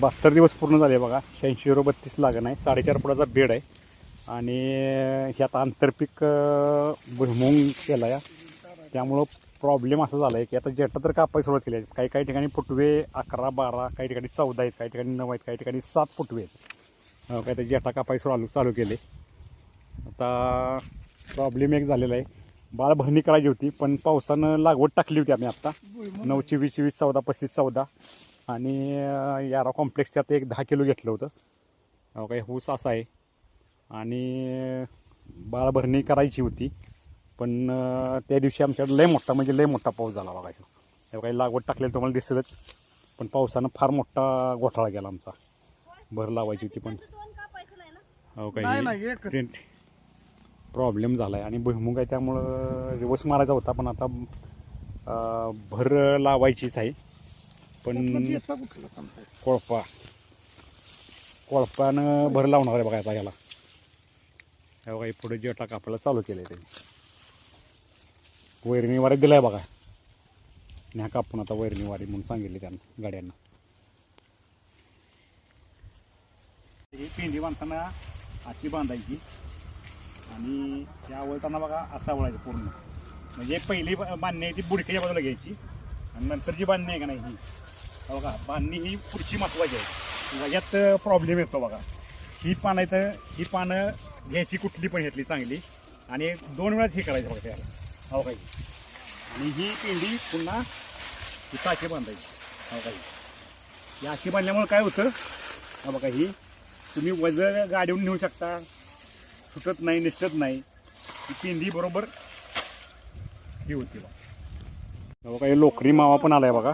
बहात्तर दिवस पूर्ण झाले बघा. शहाऐंशी युरो बत्तीस लागण आहे. साडेचार फुटाचा बेड आहे. आणि हे आता आंतरपीक भुईमुंग केला या. त्यामुळं प्रॉब्लेम असा झाला आहे की आता जेटा तर कापाय सुरुवात केली आहे. काही काही ठिकाणी फुटवे अकरा बारा काही ठिकाणी चौदा आहेत काही ठिकाणी नऊ आहेत काही ठिकाणी सात फुटवे आहेत. काही ते जेटा कापायला चालू चालू केले. आता प्रॉब्लेम एक झालेला आहे. बाळ भरणी करायची होती पण पावसानं लागवड टाकली होती आम्ही आत्ता नऊ चोवीस वीस चौदा पस्तीस चौदा. आणि यारा कॉम्प्लेक्स त्यात एक दहा किलो घेतलं होतं. काही ऊस असा आहे. आणि बाळ भरणी करायची होती. पण त्या दिवशी आमच्याकडे लय मोठा म्हणजे लय मोठा पाऊस झाला बघा. तेव्हा काही लागवड टाकलेलं तुम्हाला दिसेलच. पण पावसानं फार मोठा घोटाळा गेला आमचा. भर लावायची होती पण. एकच. काही प्रॉब्लेम झाला आहे आणि भुईमुग आहे त्यामुळं दिवस मारायचा होता. पण आता भर लावायचीच आहे. पण कोळपा. कोळपानं भर लावणार आहे बघा आता याला हे बघा पुढे जेटा कापायला चालू केलं आहे त्यांनी. वैरणी वारी दिलाय बघा. न्या कापून आता वैरणी वारी म्हणून सांगितले त्यांना गाड्यांना. पेंडी बांधताना अशी बांधायची. आणि त्या वळताना बघा असा वळायचं पूर्ण. म्हणजे पहिली बा- बांधणी आहे ती बुडक्याच्या बाजूला घ्यायची. आणि नंतर जी बांधणी आहे का नाही ही. हा बघा बांधणी ही पुढची महत्वाची आहे. यात प्रॉब्लेम येतो बघा. ही पानं इथं ही पानं घ्यायची कुठली पण घेतली चांगली. आणि दोन वेळाच हे करायचं बघा त्याला. हो काही आणि ही पेंडी पुन्हा ही टाकी बांधायची. हो काही ही? अशी बांधल्यामुळे काय होतं? हा बघा ही तुम्ही वजन गाडीहून नेऊ शकता. सुटत नाही निसटत नाही. ही पेंडी बरोबर ही होती बघा. बघा हे लोकरी मावा पण आलाय बघा.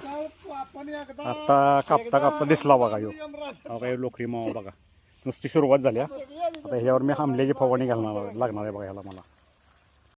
आता कापता कापता दिसला बघा यो. बघा लोकरी मावा बघा. नुसती सुरुवात झाली आता ह्यावर मी आंबल्याची फवारणी घालणार लागणार आहे बघा ह्याला मला.